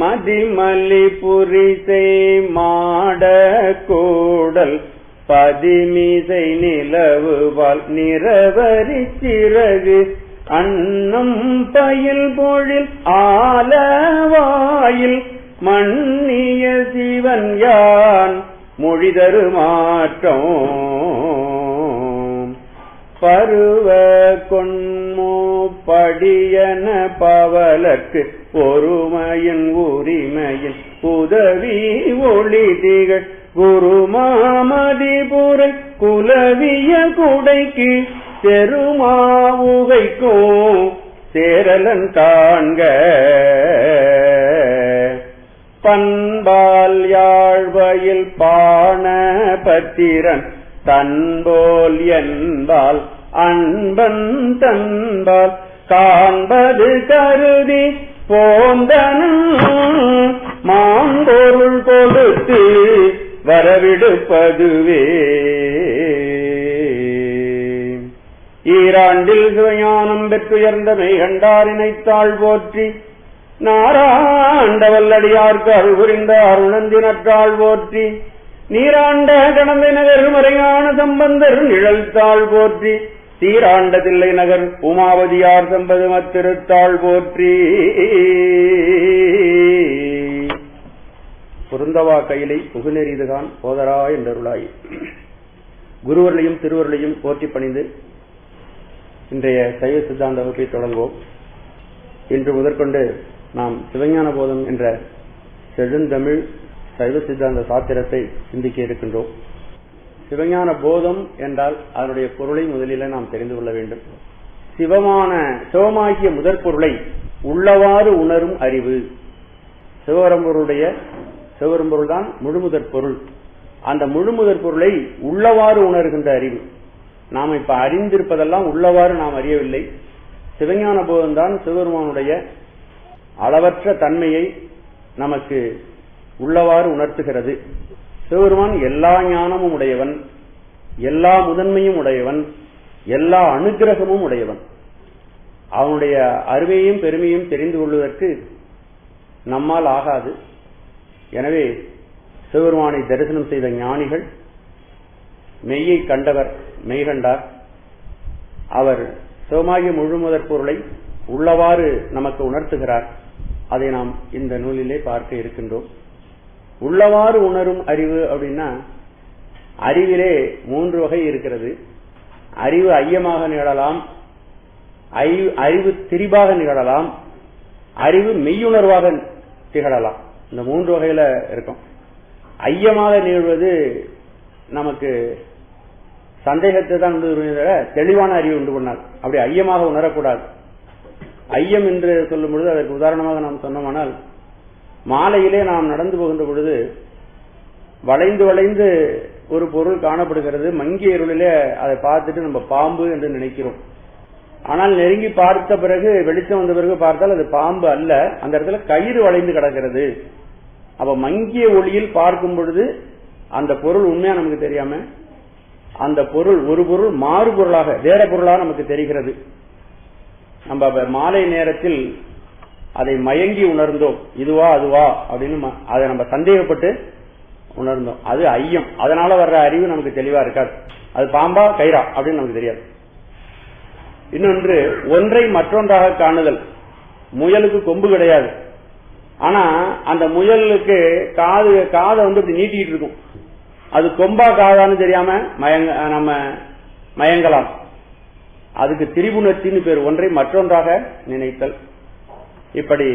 மதிமலி புரிசை மாட கூடல் பதிமிசை நிலவுவால் நிறவரி சிறகு. அன்னம் பயில் பொழில் ஆலவாயில் மன்னிய சிவன் யான் மொழிதரு மாற்றம் பருவ கொன்மோ படியன பவலக்கு பொறுமையின் உரிமையின் உதவி ஒளி திகழ். குருமாமதிபுரை குலவிய குடைக்கு தெருமாவுகைக்கும் சேரலன் காண்க. பண்பால் யாழ்வையில் பாண பத்திரன் தன்போல் என்பால் அன்பன் தன்பால் காண்பது கருதி போந்தன மாம்பொருள் கொடுத்து வரவிடுப்பதுவே. ஈராண்டில் சிவஞானம் பெற்றுயர்ந்த மெய்கண்டாரினைத்தாள் போற்றி நாராண்டவல்லடியார்க்கு அருள் புரிந்த அருணந்தினற்றாள் போற்றி நீராண்ட கடந்தை நகர் மறையான சம்பந்தர் நிழல்தாள் போற்றி. சீராண்ட தில்லை நகர் உமாவதியார் சம்பதுமத் திருத்தாள் போற்றி. பொருந்தவா கையிலை புகுநெறிதுகான் போதரா என்றருளாய். குருவர்களையும் திருவர்களையும் போற்றி பணிந்து இன்றைய சைவ சித்தாந்த வகுப்பை தொடங்குவோம். இன்று முதற்கொண்டு நாம் சிவஞான போதம் என்ற செழுந்தமிழ் சைவ சித்தாந்த சாத்திரத்தை சிந்திக்க இருக்கின்றோம். சிவஞான போதம் என்றால் அதனுடைய பொருளை முதலில் நாம் தெரிந்து கொள்ள வேண்டும். சிவமான சிவமாகிய முதற் பொருளை உள்ளவாறு உணரும் அறிவு. சிவபரம்பொருடைய சிவபரம்பொருள் தான் முழுமுதற் பொருள். அந்த முழுமுதற் பொருளை உள்ளவாறு உணர்கின்ற அறிவு. நாம் இப்ப அறிந்திருப்பதெல்லாம் உள்ளவாறு நாம் அறியவில்லை. சிவஞான போதம்தான் சிவபெருமானுடைய அளவற்ற தன்மையை நமக்கு உள்ளவாறு உணர்த்துகிறது. சிவபெருமான் எல்லா ஞானமும் உடையவன் எல்லா முதன்மையும் உடையவன் எல்லா அனுகிரகமும் உடையவன். அவனுடைய அருமையும் பெருமையும் தெரிந்து கொள்வதற்கு நம்மால் ஆகாது. எனவே சிவபெருமானை தரிசனம் செய்த ஞானிகள் மெய்யை கண்டவர் மெய் கண்டார். அவர் சிவமாகிய முழுமுதற் பொருளை உள்ளவாறு நமக்கு உணர்த்துகிறார். அதை நாம் இந்த நூலிலே பார்க்க இருக்கின்றோம். உள்ளவாறு உணரும் அறிவு அப்படின்னா அறிவிலே மூன்று வகை இருக்கிறது. அறிவு ஐயமாக நிகழலாம். அறிவு திரிபாக நிகழலாம். அறிவு மெய்யுணர்வாக திகழலாம். இந்த மூன்று வகையில இருக்கும். ஐயமாக நிகழ்வது நமக்கு சந்தேகத்தை தான் உண்டு தெளிவான அறிவு உண்டு பண்ணார் அப்படி ஐயமாக உணரக்கூடாது. ஐயம் என்று சொல்லும் பொழுது அதற்கு உதாரணமாக நாம் சொன்னோமானால் மாலையிலே நாம் நடந்து போகின்ற பொழுது வளைந்து வளைந்து ஒரு பொருள் காணப்படுகிறது. மங்கிய இருளிலே அதை பார்த்துட்டு நம்ம பாம்பு என்று நினைக்கிறோம். ஆனால் நெருங்கி பார்த்த பிறகு வெளிச்சம் வந்த பிறகு பார்த்தால் அது பாம்பு அல்ல. அந்த இடத்துல கயிறு வளைந்து கிடக்கிறது. அப்ப மங்கிய ஒளியில் பார்க்கும் பொழுது அந்த பொருள் உண்மையா நமக்கு தெரியாம? அந்த பொருள் ஒரு பொருள் மாறு பொருளாக வேற பொருளாக நமக்கு தெரிகிறது. நம்ம மாலை நேரத்தில் அதை மயங்கி உணர்ந்தோம். இதுவா அதுவா அப்படின்னு அதை நம்ம சந்தேகப்பட்டு உணர்ந்தோம். அது ஐயம். அதனால வர்ற அறிவு நமக்கு தெளிவா இருக்காது. அது பாம்பா கயிறா அப்படின்னு நமக்கு தெரியாது. இன்னொன்று ஒன்றை மற்றொன்றாக காணுதல். முயலுக்கு கொம்பு கிடையாது. ஆனா அந்த முயலுக்கு காது காதை வந்து இப்படி நீட்டிட்டு இருக்கும். அது கொம்பா காதான்னு தெரியாம மயங்க நம்ம மயங்கலாம். அதுக்கு திரிபுணர்ச்சின்னு பேர். ஒன்றை மற்றொன்றாக நினைத்தல். இப்படி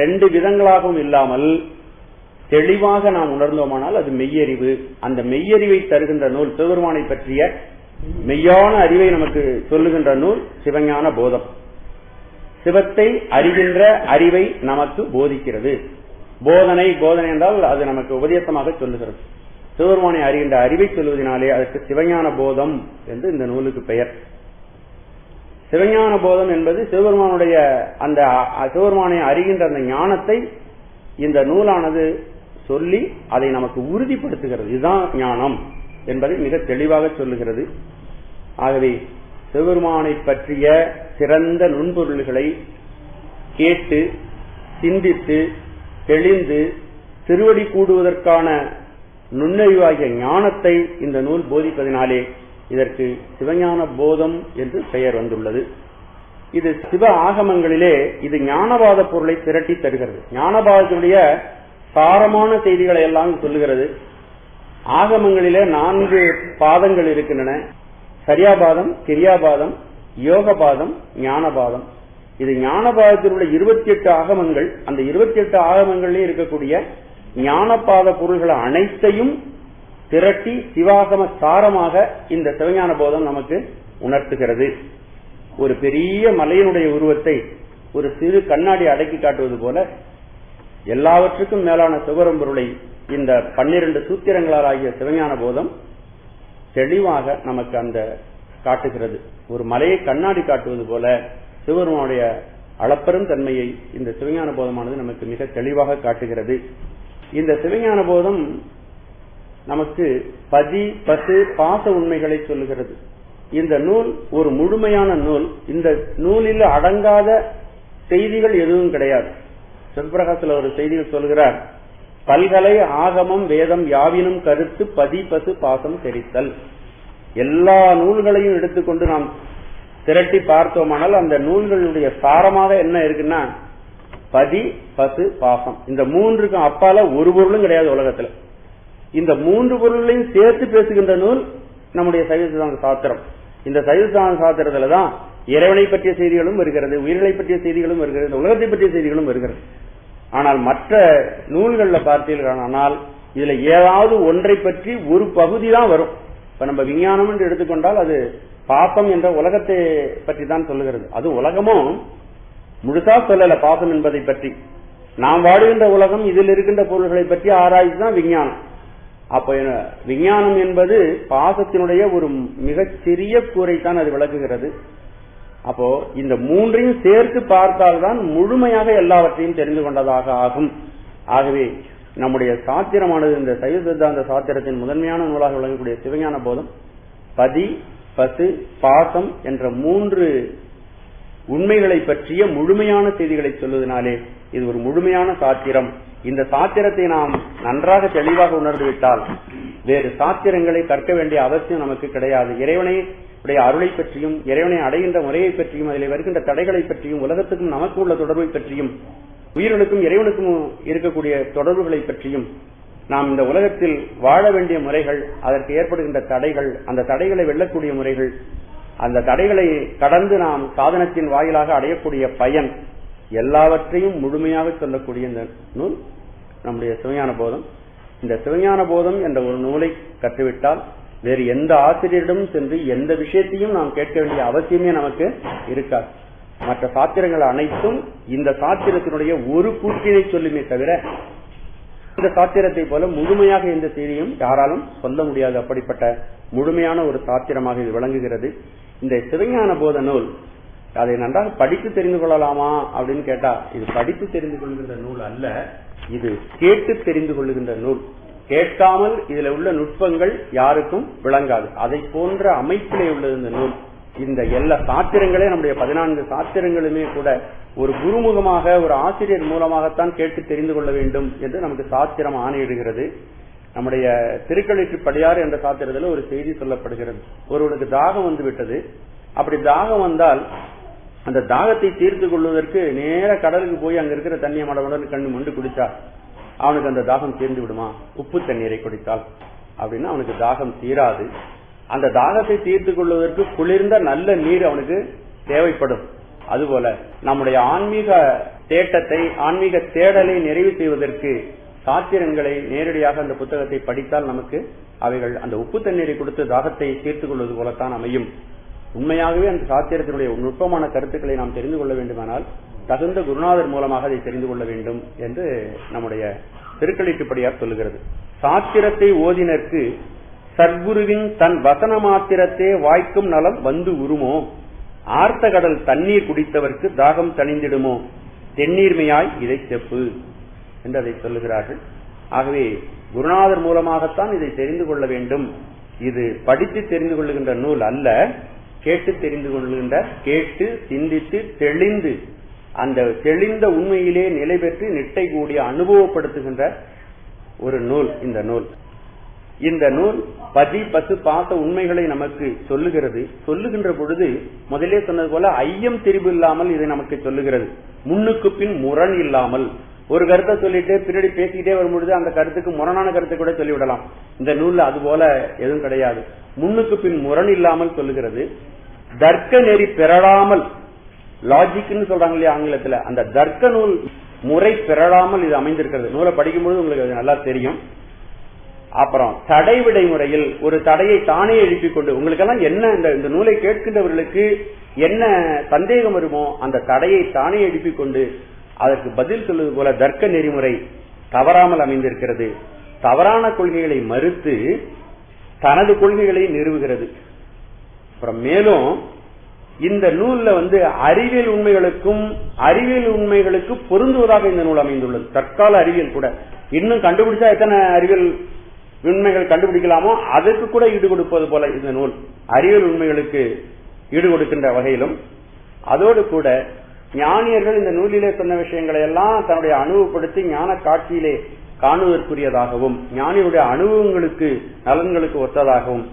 ரெண்டு விதங்களாகவும் இல்லாமல் தெளிவாக நாம் உணர்ந்தோமானால் அது மெய்யறிவு. அந்த மெய்யறிவை தருகின்ற நூல் சிவபெருமானை பற்றிய மெய்யான அறிவை நமக்கு சொல்லுகின்ற நூல் சிவஞான போதம். சிவத்தை அறிகின்ற அறிவை நமக்கு போதிக்கிறது. போதனை போதனை என்றால் அது நமக்கு உபதேசமாக சொல்லுகிறது. சிவபெருமானை அறிகின்ற அறிவை சொல்வதனாலே அதற்கு சிவஞான போதம் என்று இந்த நூலுக்கு பெயர். சிவஞான போதம் என்பது சிவபெருமானுடைய அந்த சிவபெருமானை அறிகின்ற அந்த ஞானத்தை இந்த நூலானது சொல்லி அதை நமக்கு உறுதிப்படுத்துகிறது. இதுதான் ஞானம் என்பதை மிக தெளிவாக சொல்லுகிறது. ஆகவே சிவபெருமானை பற்றிய சிறந்த நுண்பொருள்களை கேட்டு சிந்தித்து தெளிந்து திருவடி கூடுவதற்கான நுண்ணறிவாகிய ஞானத்தை இந்த நூல் போதிப்பதினாலே இதற்கு சிவஞான போதம் என்று பெயர் வந்துள்ளது. இது சிவ ஆகமங்களிலே இது ஞானவாத பொருளை திரட்டி தருகிறது. ஞானபாதத்தினுடைய சாரமான செய்திகளை எல்லாம் சொல்லுகிறது. ஆகமங்களிலே நான்கு பாதங்கள் இருக்கின்றன. சரியாபாதம் கிரியாபாதம் யோகபாதம் ஞானபாதம். இது ஞானபாதத்தில் உள்ள இருபத்தி எட்டு ஆகமங்கள். அந்த இருபத்தி எட்டு ஆகமங்களிலே இருக்கக்கூடிய ஞானபாத பொருள்கள் அனைத்தையும் திரட்டி சிவாகம சாரமாக இந்த சிவஞான போதம் நமக்கு உணர்த்துகிறது. ஒரு பெரிய மலையினுடைய உருவத்தை ஒரு சிறு கண்ணாடி அடக்கி காட்டுவது போல எல்லாவற்றுக்கும் மேலான சிவரம் பொருளை இந்த பன்னிரண்டு சூத்திரங்களால் ஆகிய சிவஞான போதம் தெளிவாக நமக்கு அந்த காட்டுகிறது. ஒரு மலையை கண்ணாடி காட்டுவது போல சிவருமானுடைய அளப்பெரும் தன்மையை இந்த சிவஞான போதமானது நமக்கு மிக தெளிவாக காட்டுகிறது. இந்த சிவஞான போதம் நமக்கு பதி பசு பாச உண்மைகளை சொல்லுகிறது. இந்த நூல் ஒரு முழுமையான நூல். இந்த நூலில் அடங்காத செய்திகள் எதுவும் கிடையாது. சிவபிரகாசில் ஒரு செய்திகள் சொல்கிறார் பல்கலை ஆகமம் வேதம் யாவினும் கருத்து பதி பசு பாசம் தெரித்தல். எல்லா நூல்களையும் எடுத்துக்கொண்டு நாம் திரட்டி பார்த்தோமானால் அந்த நூல்களுடைய சாரமாக என்ன இருக்குன்னா பதி பசு பாசம். இந்த மூன்றுக்கும் அப்பால ஒரு பொருளும் கிடையாது உலகத்துல. இந்த மூன்று பொருள்களையும் சேர்த்து பேசுகின்ற நூல் நம்முடைய சைவசிதாந்த சாத்திரம். இந்த சைவசிதாந்த சாத்திரத்துல தான் இறைவனை பற்றிய செய்திகளும் வருகிறது உயிர்களை பற்றிய செய்திகளும் வருகிறது உலகத்தை பற்றிய செய்திகளும் வருகிறது. ஆனால் மற்ற நூல்கள்ல பார்த்தீர்களானால் இதுல ஏதாவது ஒன்றை பற்றி ஒரு பகுதி தான் வரும். இப்ப நம்ம விஞ்ஞானம் என்று எடுத்துக்கொண்டால் அது பாசம் என்ற உலகத்தை பற்றி தான் சொல்லுகிறது. அது உலகமும் முழுசா சொல்லல. பாசம் என்பதை பற்றி. நாம் வாடுகின்ற உலகம் இதில் இருக்கின்ற பொருள்களை பற்றி ஆராய்ச்சி தான் விஞ்ஞானம். அப்ப விஞ்ஞானம் என்பது பாசத்தினுடைய ஒரு மிகச்சிறிய கூரை தான் அது விளக்குகிறது. அப்போ இந்த மூன்றையும் சேர்த்து பார்த்தால்தான் முழுமையாக எல்லாவற்றையும் தெரிந்து கொண்டதாக ஆகும். ஆகவே நம்முடைய சாத்திரமானது இந்த சைவ சித்தாந்த சாத்திரத்தின் முதன்மையான நூலாக விளங்கக்கூடிய சிவஞான போதம் பதி பசு பாசம் என்ற மூன்று உண்மைகளை பற்றிய முழுமையான செய்திகளை சொல்வதனாலே இது ஒரு முழுமையான சாத்திரம். இந்த சாத்திரத்தை நாம் நன்றாக தெளிவாக உணர்ந்துவிட்டால் வேறு சாத்திரங்களை கற்க வேண்டிய அவசியம் நமக்கு கிடையாது. இறைவனை உடைய அருளை பற்றியும் இறைவனை அடைகின்ற முறையை பற்றியும் அதில் வருகின்ற தடைகளை பற்றியும் உலகத்துக்கும் நமக்கு உள்ள தொடர்பை பற்றியும் உயிர்களுக்கும் இறைவனுக்கும் இருக்கக்கூடிய தொடர்புகளை பற்றியும் நாம் இந்த உலகத்தில் வாழ வேண்டிய முறைகள் அதற்கு ஏற்படுகின்ற தடைகள் அந்த தடைகளை வெல்லக்கூடிய முறைகள் அந்த தடைகளை கடந்து நாம் சாதனத்தின் வாயிலாக அடையக்கூடிய பயன் எல்லாவற்றையும் முழுமையாக சொல்லக்கூடிய இந்த நூல் நம்முடைய சிவஞான போதம். இந்த சிவஞான போதம் என்ற ஒரு நூலை கற்றுவிட்டால் வேறு எந்த ஆசிரியரிடமும் சென்று எந்த விஷயத்தையும் நாம் கேட்க வேண்டிய அவசியமே நமக்கு இருக்காது. மற்ற சாத்திரங்கள் அனைத்தும் இந்த சாத்திரத்தினுடைய ஒரு கூற்றினை சொல்லுமே தவிர இந்த சாத்திரத்தை போல முழுமையாக எந்த செய்தியும் யாராலும் சொல்ல முடியாது. அப்படிப்பட்ட முழுமையான ஒரு சாத்திரமாக இது விளங்குகிறது. இந்த சிவஞான போத நூல் அதை நன்றாக படித்து தெரிந்து கொள்ளலாமா அப்படின்னு கேட்டா இது படித்து தெரிந்து கொள்கின்ற நூல் அல்ல இது கேட்டு தெரிந்து கொள்ளுகின்ற நூல். கேட்காமல் இதுல உள்ள நுட்பங்கள் யாருக்கும் விளங்காது. அதை போன்ற அமைப்பிலே உள்ளது இந்த நூல். இந்த எல்லா சாத்திரங்களே நம்முடைய பதினான்கு சாத்திரங்களுமே கூட ஒரு குருமுகமாக ஒரு ஆசிரியர் மூலமாகத்தான் கேட்டு தெரிந்து கொள்ள வேண்டும் என்று நமக்கு சாத்திரம் ஆணையிடுகிறது. நம்முடைய திருக்கழிற்று படியாறு என்ற சாத்திரத்தில் ஒரு செய்தி சொல்லப்படுகிறது. ஒருவனுக்கு தாகம் வந்து விட்டது அப்படி தாகம் வந்தால் அந்த தாகத்தை தீர்த்து கொள்வதற்கு நேர கடலுக்கு போய் அங்க இருக்கிற தண்ணியை மடமடன்னு கண்ணு மண்டு குடிச்சா அவனுக்கு அந்த தாகம் தீர்ந்து விடுமா? உப்பு தண்ணீரை குடித்தால். அப்படின்னா அவனுக்கு தாகம் தீராது. அந்த தாகத்தை தீர்த்து கொள்வதற்கு குளிர்ந்த நல்ல நீர் அவனுக்கு தேவைப்படும். அதுபோல நம்முடைய ஆன்மீக தேட்டத்தை ஆன்மீக தேடலை நிறைவு செய்வதற்கு சாத்திரங்களை நேரடியாக அந்த புத்தகத்தை படித்தால் நமக்கு அவைகள் அந்த உப்பு தண்ணீரை கொடுத்து தாகத்தை தீர்த்து கொள்வது போலத்தான் அமையும். உண்மையாகவே அந்த சாத்திரத்தினுடைய நுட்பமான கருத்துக்களை நாம் தெரிந்து கொள்ள வேண்டுமானால் தகுந்த குருநாதர் மூலமாக அதை தெரிந்து கொள்ள வேண்டும் என்று நம்முடைய திருக்களிட்டுப்படியார் சொல்லுகிறது. சாத்திரத்தை ஓதினருக்கு சர்க்குருவின் தன் வசன மாத்திரத்தே வாய்க்கும் நலம் வந்து உருமோ? ஆர்த்த கடல் தண்ணீர் குடித்தவர்க்கு தாகம் தணிந்திடுமோ? தென்னீர்மையாய் இதை செப்பு என்று அதை சொல்லுகிறார்கள். ஆகவே குருநாதர் மூலமாகத்தான் இதை தெரிந்து கொள்ள வேண்டும். இது படித்து தெரிந்து கொள்ளுகின்ற நூல் அல்ல. கேட்டு தெரிந்து கொள்கின்ற கேட்டு சிந்தித்து தெளிந்து அந்த தெளிந்த உண்மையிலே நிலை பெற்று நிட்டை கூடிய அனுபவப்படுத்துகின்ற ஒரு நூல் இந்த நூல். இந்த நூல் பதி பத்து பாச உண்மைகளை நமக்கு சொல்லுகிறது. சொல்லுகின்ற பொழுது முதலே சொன்னது போல ஐயம் திரிவு இல்லாமல் இதை நமக்கு சொல்லுகிறது. முன்னுக்கு பின் முரண் இல்லாமல். ஒரு கருத்தை சொல்லிட்டு பின்னாடி பேசிக்கிட்டே வரும்பொழுது அந்த கருத்துக்கு முரணான கருத்தை கூட சொல்லிவிடலாம். இந்த நூல்ல அது போல எதுவும் கிடையாது. முன்னுக்கு பின் முரண் இல்லாமல் சொல்லுகிறது. தர்க்க நெறி பெறலாமல் லாஜிக்னு சொல்றாங்க இல்லையா ஆங்கிலத்துல அந்த தர்க்க நூல் முறை பெறலாமல் இது அமைந்திருக்கிறது. நூலை படிக்கும்போது உங்களுக்கு அது நல்லா தெரியும். அப்புறம் தடை விடை முறையில் ஒரு தடையை தானே எழுப்பிக் கொண்டு உங்களுக்கெல்லாம் என்ன இந்த இந்த நூலை கேட்கின்றவர்களுக்கு என்ன சந்தேகம் வருமோ அந்த தடையை தானே எழுப்பிக் கொண்டு அதற்கு பதில் சொல்வது போல தர்க்க நெறிமுறை தவறாமல் அமைந்திருக்கிறது. தவறான கொள்கைகளை மறுத்து தனது கொள்கைகளை நிறுவுகிறது. அப்புறம் மேலும் இந்த நூல்ல வந்து அறிவியல் உண்மைகளுக்கும் அறிவியல் உண்மைகளுக்கு பொருந்துவதாக இந்த நூல் அமைந்துள்ளது. தற்கால அறிவியல் கூட. இன்னும் கண்டுபிடிச்சா எத்தனை அறிவியல் உண்மைகள் கண்டுபிடிக்கலாமோ அதற்கு கூட ஈடு கொடுப்பது போல இந்த நூல் அறிவியல் உண்மைகளுக்கு ஈடு கொடுக்கின்ற வகையிலும் அதோடு கூட ஞானியர்கள் இந்த நூலிலே சொன்ன விஷயங்களை எல்லாம் தன்னுடைய அனுபவப்படுத்தி ஞான காட்சியிலே காணுவதற்குரியதாகவும் ஞானியுடைய அனுபவங்களுக்கு நலன்களுக்கு ஒத்ததாகவும்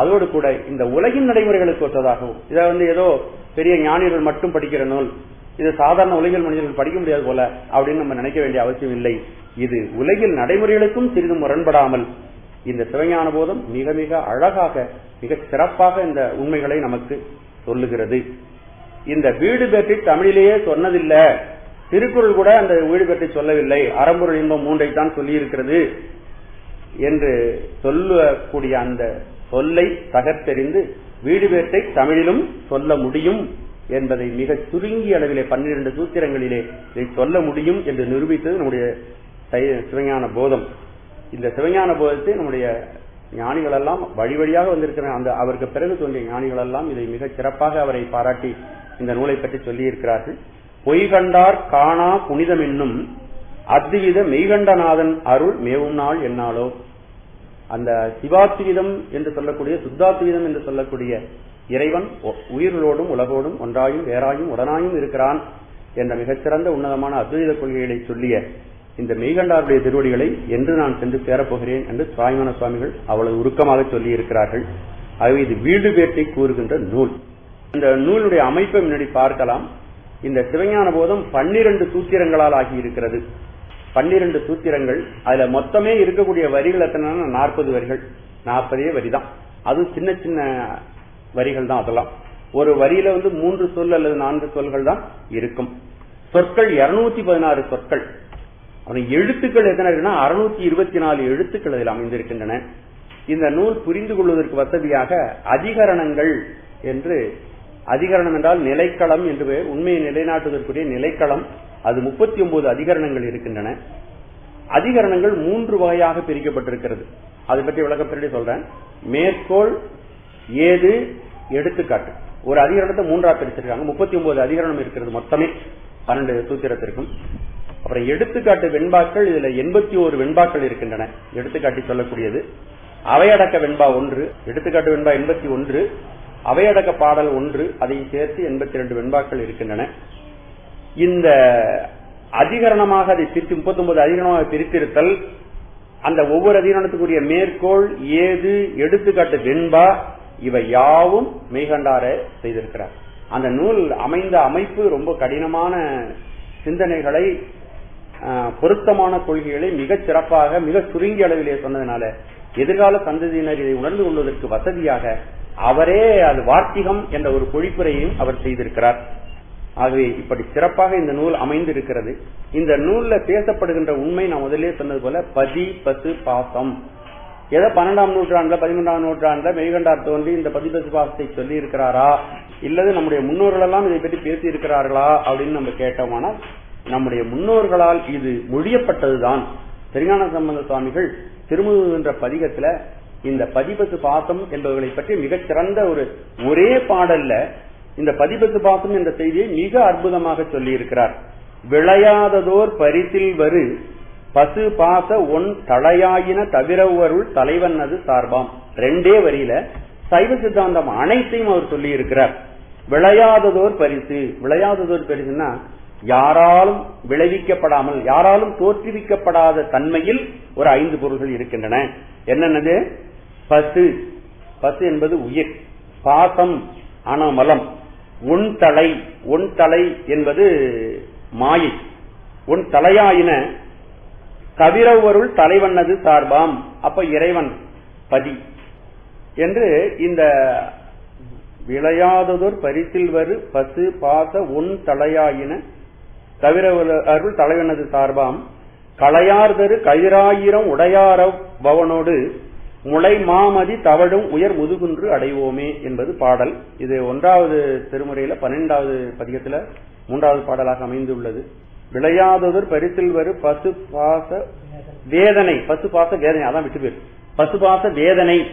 அதோடு கூட இந்த உலகின் நடைமுறைகளுக்கு ஒத்ததாகவும். இதை வந்து ஏதோ பெரிய ஞானியர்கள் மட்டும் படிக்கிற நூல் இது சாதாரண உலகில் மனிதர்கள் படிக்க முடியாது போல அப்படின்னு நம்ம நினைக்க வேண்டிய அவசியம் இல்லை. இது உலகில் நடைமுறைகளுக்கும் சிறிதும் முரண்படாமல் இந்த சிவஞான போதம் மிக மிக அழகாக மிக சிறப்பாக இந்த உண்மைகளை நமக்கு சொல்லுகிறது. இந்த வீடு பற்றி தமிழிலேயே சொன்னதில்லை. திருக்குறள் கூட அந்த வீடு பற்றி சொல்லவில்லை. அறம்பொருள் இன்பம் மூன்றை தான் சொல்லியிருக்கிறது என்று சொல்லக்கூடிய அந்த சொல்லை தகர்த்தெறிந்து வீடு பேட்டை தமிழிலும் சொல்ல முடியும் என்பதை மிக சுருங்கிய அளவிலே பன்னிரண்டு சூத்திரங்களிலே இதை சொல்ல முடியும் என்று நிரூபித்தது நம்முடைய சிவஞான போதம். இந்த சிவஞான போதத்தை நம்முடைய ஞானிகள் எல்லாம் வழி வழியாக வந்திருக்கிற அந்த அவருக்கு பிறகு தோன்றிய ஞானிகள் எல்லாம் இதை மிக சிறப்பாக அவரை பாராட்டி இந்த நூலை பற்றி சொல்லியிருக்கிறார்கள். பொய்கண்டார் பொய் கண்டார் காணா புனிதம் என்னும் அத்வித மெய்கண்டநாதன் அருள் மேவும் நாள் என்னாலோ. அந்த சிவாத்விதம் என்று சொல்லக்கூடிய சுத்தாத்விதம் என்று சொல்லக்கூடிய இறைவன் உயிர்களோடும் உலகோடும் ஒன்றாயும் வேறாயும் உடனாயும் இருக்கிறான் என்ற மிகச்சிறந்த உன்னதமான அத்வைத கொள்கைகளை சொல்லிய இந்த மெய்கண்டாருடைய திருவடிகளை என்று நான் சென்று சேரப்போகிறேன் என்று சுவாமிமான சுவாமிகள் அவ்வளவு உருக்கமாக சொல்லியிருக்கிறார்கள். ஆகவே இது வீடு பேட்டை கூறுகின்ற நூல். இந்த நூலுடைய அமைப்பை முன்னாடி பார்க்கலாம். இந்த சிவஞான போதம் பன்னிரண்டு சூத்திரங்களால் ஆகி இருக்கிறது பன்னிரண்டு சூத்திரங்கள் அதுல மொத்தமே இருக்கக்கூடிய வரிகள் எத்தனை நாற்பது வரிகள். நாற்பதே வரி தான் அது சின்ன சின்ன வரிகள் தான் அதெல்லாம். ஒரு வரியில வந்து மூன்று சொல் அல்லது நான்கு சொல்கள் தான் இருக்கும். சொற்கள் இருநூத்தி பதினாறு சொற்கள். எழுத்துக்கள் எத்தனை இருக்குன்னா அறுநூத்தி இருபத்தி நாலு எழுத்துக்கள் அதில் அமைந்திருக்கின்றன. இந்த நூல் புரிந்து கொள்வதற்கு வசதியாக அதிகரணங்கள் என்று அதிகரணம் என்றால் நிலைக்களம் என்று உண்மையை நிலைநாட்டுவதற்குரிய நிலைக்களம். அது முப்பத்தி ஒன்பது அதிகரணங்கள் இருக்கின்றன. அதிகரணங்கள் மூன்று வகையாக பிரிக்கப்பட்டிருக்கிறது. அதை பற்றி விளக்கப்பட்டு சொல்றேன். மேற்கோள் ஏது எடுத்துக்காட்டு. ஒரு அதிகரணத்தை மூன்றா பிரிச்சிருக்காங்க. முப்பத்தி ஒன்பது அதிகரணம் இருக்கிறது மொத்தமே. பன்னெண்டு சூத்திரத்திற்கும். அப்புறம் எடுத்துக்காட்டு வெண்பாக்கள் இதுல எண்பத்தி ஓரு வெண்பாக்கள் இருக்கின்றன. எடுத்துக்காட்டி சொல்லக்கூடியது. அவையடக்க வெண்பா ஒன்று. எடுத்துக்காட்டு வெண்பா எண்பத்தி ஒன்று. அவையடக்க பாடல் ஒன்று அதை சேர்த்து எண்பத்தி இரண்டு வெண்பாக்கள் இருக்கின்றன. இந்த அதிகரணமாக அதை பிரித்து முப்பத்தி ஒன்பது அதிகரணமாக பிரித்திருத்தல் அந்த ஒவ்வொரு அதிகரணத்துக்குரிய மேற்கோள் ஏது எடுத்துக்காட்டு வெண்பா இவை யாவும் மெய்கண்டார செய்திருக்கிறார். அந்த நூல் அமைந்த அமைப்பு ரொம்ப கடினமான சிந்தனைகளை பொருத்தமான கொள்கைகளை மிக சிறப்பாக மிக சுருங்கிய அளவிலே சொன்னதுனால எதிர்கால சந்ததியினர் இதை உணர்ந்து கொள்வதற்கு வசதியாக அவரே அது வார்த்திகம் என்ற ஒரு பொழிப்புரையையும் அவர் செய்திருக்கிறார். ஆகவே இப்படி சிறப்பாக இந்த நூல் அமைந்திருக்கிறது. இந்த நூல்ல பேசப்படுகின்ற உண்மை நான் முதலே சொன்னது போல பதி பசு பாசம். ஏதோ பன்னெண்டாம் நூற்றாண்டுல பதிமூன்றாம் நூற்றாண்டுல மெய்கண்டார் தோன்றி இந்த பதி பசு பாசத்தை சொல்லி இருக்கிறாரா இல்லது நம்முடைய முன்னோர்கள் எல்லாம் இதை பற்றி பேசி இருக்கிறார்களா அப்படின்னு நம்ம கேட்டோமானால் நம்முடைய முன்னோர்களால் இது மொழியப்பட்டதுதான். திருஞான சம்பந்த சுவாமிகள் திருமுக என்ற பதிகத்துல இந்த பதிபத்து பாசம் என்பவர்களை பற்றி மிகச் சிறந்த ஒரு ஒரே பாடல்ல இந்த பதிபத்து பாசம் என்ற செய்தியை மிக அற்புதமாக சொல்லியிருக்கிறார். விளையாததோர் பரிசில் வரு பசு பாச ஒன் தலையாயின தவிரவருள் தலைவன் அது சார்பாம். ரெண்டே வரியில சைவ சித்தாந்தம் அனைத்தையும் அவர் சொல்லி இருக்கிறார் விளையாததோர் பரிசு. விளையாததோர் பரிசுன்னா யாராலும் விளைவிக்கப்படாமல் யாராலும் தோற்றுவிக்கப்படாத தன்மையில் ஒரு ஐந்து பொருள்கள் இருக்கின்றன. என்னென்னது? பசு பசு என்பது உயிர். பாசம் அனமலம் உன் தலை என்பது மாயை. உன் தலையாயின தவிரவருள் தலைவனது சார்பாம். அப்ப இறைவன் பதி. என்று இந்த விளையாததோர் பரிசில் வரு பசு பாச உன் தலையாயின தவிர அருள் தலைவனது சார்பாம். களையார்தரு கயிறாயிரம் உடையார பவனோடு முளை மாமதி தவழும் உயர் முதுகுன்று அடைவோமே என்பது பாடல். இது ஒன்றாவது திருமுறையில பன்னெண்டாவது பதிகத்துல மூன்றாவது பாடலாக அமைந்துள்ளது. விளையாததோர் பரிசில் வரும் பசு பாச வேதனை. பசு பாச வேதனை அதான் விட்டு பேர் பசு பாச வேதனை.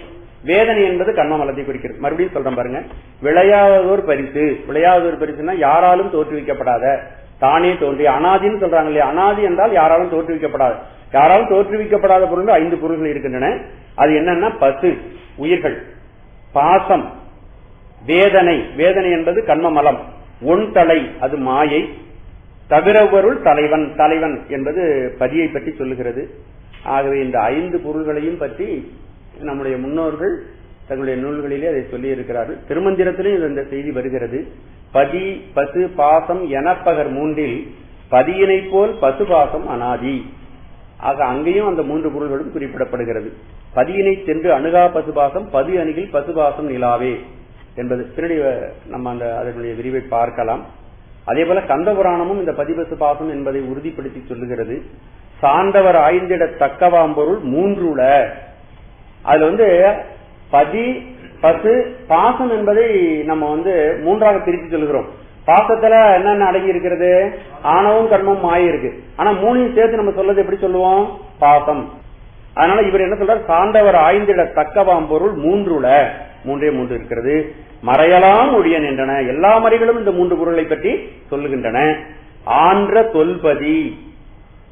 வேதனை என்பது கண்ணாமலத்தை குறிக்கிறது மறுபடியும் சொல்றேன் பாருங்க. விளையாததோர் பரிசு விளையாததோர் பரிசுனா யாராலும் தோற்றுவிக்கப்படாத தானே தோன்றி அனாதின்னு சொல்றாங்க இல்லையா? அனாதி என்றால் யாராலும் தோற்றுவிக்கப்படாது. யாராலும் தோற்றுவிக்கப்படாத பொருள் ஐந்து பொருள்கள் இருக்கின்றன. அது என்னன்னா பசு உயிர்கள் பாசம் வேதனை. வேதனை என்பது கண்மமலம். ஒன்தலை அது மாயை. தவிரவருள் தலைவன் தலைவன் என்பது பதியை பற்றி சொல்லுகிறது. ஆகவே இந்த ஐந்து பொருள்களையும் பற்றி நம்முடைய முன்னோர்கள் தங்களுடைய நூல்களிலே அதை சொல்லி இருக்கிறார்கள் திருமந்திரத்திலும் இந்த செய்தி வருகிறது. பதி பசு பாசம் எனப்பகர் மூன்றில் பதியினை போல் பசு பாசம் அனாதி. ஆக அங்கேயும் அந்த மூன்று பொருள்களும் குறிப்பிடப்படுகிறது. பதியினை சென்று அணுகா பசுபாசம் பதி அணுகில் பசுபாசம் நிலாவே என்பது. திருடி நம்ம அந்த அதனுடைய விரிவை பார்க்கலாம். அதே போல கந்த புராணமும் இந்த பதிபசு பாசம் என்பதை உறுதிப்படுத்தி சொல்லுகிறது. சார்ந்தவர் ஆய்ந்திட தக்கவாம் பொருள் மூன்றுல. அதுல வந்து பதி பசு பாசம் என்பதை நம்ம வந்து மூன்றாக பிரித்து சொல்கிறோம் பாசத்துல என்னென்ன அடங்கி இருக்கிறது? ஆணவும் கர்மம் மாய இருக்கு. ஆனா மூணையும் சேர்த்து நம்ம சொல்றது எப்படி சொல்லுவோம்? பாசம். அதனால இவர் என்ன சொல்றாரு? சார்ந்தவர் ஆய்ந்திட தக்கவாம் பொருள் மூன்றுல. மூன்றே மூன்று இருக்கிறது. மறையலாம் ஒழிய நின்றன எல்லா மறைகளும் இந்த மூன்று பொருளை பற்றி சொல்லுகின்றன. ஆன்ற தொல்பதி.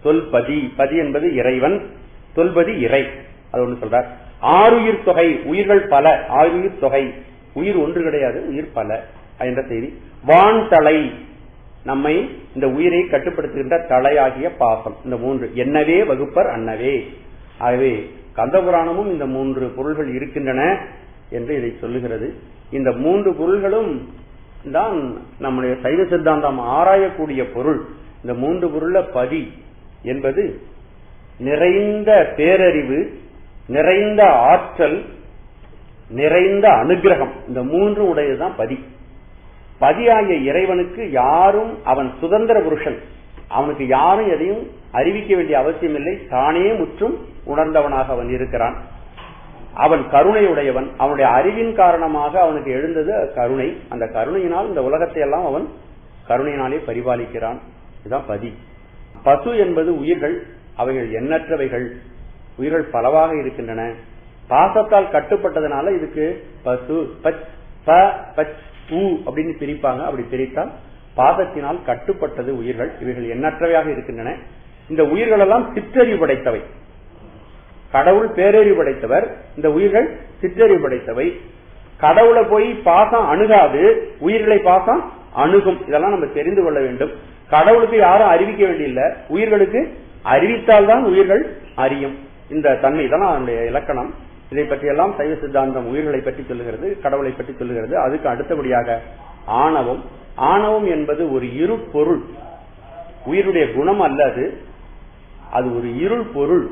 தொல்பதி. பதி என்பது இறைவன். தொல்பதி இறை. அது ஒண்ணு சொல்றார். ஆறுயிர் தொகை. உயிர்கள் பல. ஆறுயிர் தொகை. உயிர் ஒன்று கிடையாது உயிர் பல. என்ற செய்தி. வான் தலை நம்மை இந்த உயிரை கட்டுப்படுத்துகின்ற தலையாகிய பாசம். இந்த மூன்று. என்னவே வகுப்பர் அன்னவே. ஆகவே கந்தபுராணமும் இந்த மூன்று பொருள்கள் இருக்கின்றன என்று இதை சொல்லுகிறது. இந்த மூன்று பொருள்களும் தான் நம்முடைய சைவ சித்தாந்தம் ஆராயக்கூடிய பொருள். இந்த மூன்று பொருள பதி என்பது நிறைந்த பேரறிவு நிறைந்த ஆற்றல் நிறைந்த அனுகிரகம். இந்த மூன்று உடையதுதான் பதி. பதியாகிய இறைவனுக்கு யாரும் அவன் சுதந்திர புருஷன். அவனுக்கு யாரும் எதையும் அறிவிக்க வேண்டிய அவசியம் இல்லை தானே முற்றும் உணர்ந்தவனாக அவன் இருக்கிறான். அவன் கருணையுடையவன். அவனுடைய அறிவின் காரணமாக அவனுக்கு எழுந்தது கருணை. அந்த கருணையினால் இந்த உலகத்தை எல்லாம் அவன் கருணையினாலே பரிபாலிக்கிறான். இதுதான் பதி. பசு என்பது உயிர்கள். அவைகள் எண்ணற்றவைகள். உயிர்கள் பலவாக இருக்கின்றன. பாசத்தால் கட்டுப்பட்டதுனால இதுக்கு பசு பச் ப பச் பூ அப்படின்னு பிரிப்பாங்க. அப்படி பிரித்தால் பாதத்தினால் கட்டுப்பட்டது உயிர்கள். இவைகள் எண்ணற்றவையாக இருக்கின்றன. இந்த உயிர்கள் எல்லாம் சிற்றறிவு படைத்தவை. கடவுள் பேரறிவு படைத்தவர். இந்த உயிர்கள் சிற்றறிவு படைத்தவை. கடவுளை போய் பாசம் அணுகாது. உயிர்களை பாசம் அணுகும். இதெல்லாம் நம்ம தெரிந்து கொள்ள வேண்டும். கடவுளுக்கு யாரும் அறிவிக்க வேண்டியில்ல உயிர்களுக்கு அறிவித்தால்தான் உயிர்கள் அறியும். இந்த தன்மை. இதெல்லாம் அதனுடைய இலக்கணம். இதை பற்றியெல்லாம் சைவ சித்தாந்தம் உயிர்களை பற்றி சொல்லுகிறது கடவுளை பற்றி சொல்லுகிறது. அதுக்கு அடுத்தபடியாக ஆணவம். ஆணவம் என்பது ஒரு இரு பொருள். உயிருடைய குணம் அல்ல அது. அது ஒரு இருள் பொருள்.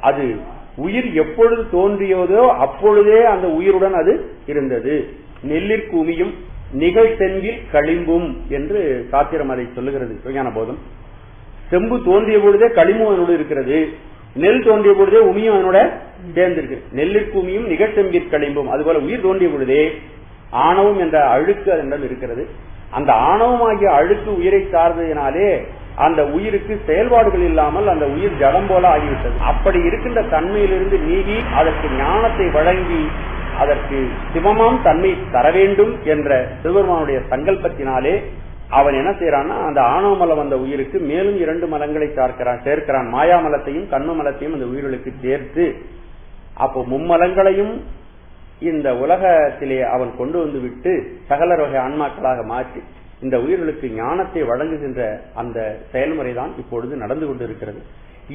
அது உயிர் எப்பொழுது தோன்றியதோ அப்பொழுதே அந்த உயிருடன் அது இருந்தது. நெல்லிற்குமியும் நிகழ்த்தென்கில் களிம்பும் என்று சாத்திரம் அதை சொல்லுகிறது. விஞ்ஞான போதும். செம்பு தோன்றிய பொழுதே களிம்பும் அதனோடு இருக்கிறது. நெல் தோன்றிய பொழுதே உமியும் அதனோட சேர்ந்திருக்கு. நெல்லிற்கு உமியும் நிகழ்த்தென்கில் களிம்பும் அதுபோல உயிர் தோன்றிய பொழுதே ஆணவம் என்ற அழுக்கு அதனிடம் இருக்கிறது. அந்த ஆணவமாகிய அழுக்கு உயிரை சார்ந்ததினாலே அந்த உயிருக்கு செயல்பாடுகள் இல்லாமல் அந்த உயிர் ஜடம் போல ஆகிவிட்டது. அப்படி இருக்கின்ற தன்மையிலிருந்து நீங்கி அதற்கு ஞானத்தை வழங்கி அதற்கு சிவமாம் தன்மை தர வேண்டும் என்ற சிவபெருமானுடைய சங்கல்பத்தினாலே அவன் என்ன செய்யறான்னா அந்த ஆணவ வந்த உயிருக்கு மேலும் இரண்டு மலங்களை சார்க்கிறான் சேர்க்கிறான். மாயாமலத்தையும் கண்ம மலத்தையும் அந்த உயிர்களுக்கு சேர்த்து அப்போ மும்மலங்களையும் இந்த உலகத்திலே அவன் கொண்டு வந்து விட்டு சகலர் வகை ஆன்மாக்களாக மாற்றி இந்த உயிர்களுக்கு ஞானத்தை வழங்குகின்ற அந்த செயல்முறை தான் இப்பொழுது நடந்து கொண்டிருக்கிறது.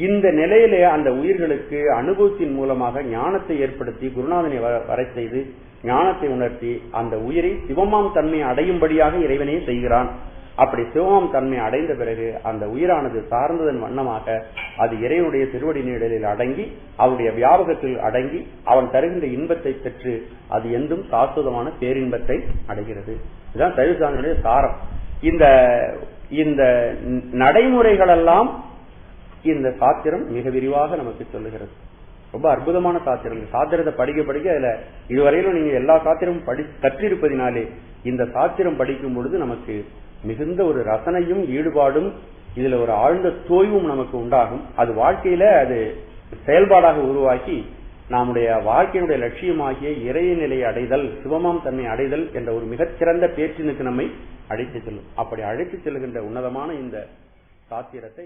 இந்த நிலையிலே அந்த உயிர்களுக்கு அனுபவத்தின் மூலமாக ஞானத்தை ஏற்படுத்தி குருநாதனை வர செய்து ஞானத்தை உணர்த்தி அந்த உயிரை சிவமாம் தன்மை அடையும்படியாக இறைவனே செய்கிறான். அப்படி சிவமாம் தன்மை அடைந்த பிறகு அந்த உயிரானது சார்ந்ததன் வண்ணமாக அது இறைவனுடைய திருவடி நீடலில் அடங்கி அவருடைய வியாபகத்தில் அடங்கி அவன் தருகின்ற இன்பத்தை பெற்று அது எந்தும் சாஸ்வதமான பேரின்பத்தை அடைகிறது. இதுதான் சைவசாமியுடைய சாரம். இந்த இந்த நடைமுறைகளெல்லாம் இந்த சாத்திரம் மிக விரிவாக நமக்கு சொல்லுகிறது. ரொம்ப அற்புதமான சாத்திரம் இந்த சாத்திரத்தை படிக்க படிக்க அதுல இதுவரையிலும் நீங்க எல்லா சாத்திரமும் படி கற்றிருப்பதினாலே இந்த சாத்திரம் படிக்கும் பொழுது நமக்கு மிகுந்த ஒரு ரசனையும் ஈடுபாடும் இதுல ஒரு ஆழ்ந்த தோய்வும் நமக்கு உண்டாகும். அது வாழ்க்கையில அது செயல்பாடாக உருவாக்கி நம்முடைய வாழ்க்கையினுடைய லட்சியமாகிய இறைய நிலையை அடைதல் சிவமாம் தன்னை அடைதல் என்ற ஒரு மிகச்சிறந்த பேச்சினுக்கு நம்மை அழைத்து செல்லும். அப்படி அழைத்து செல்கின்ற உன்னதமான இந்த சாத்திரத்தை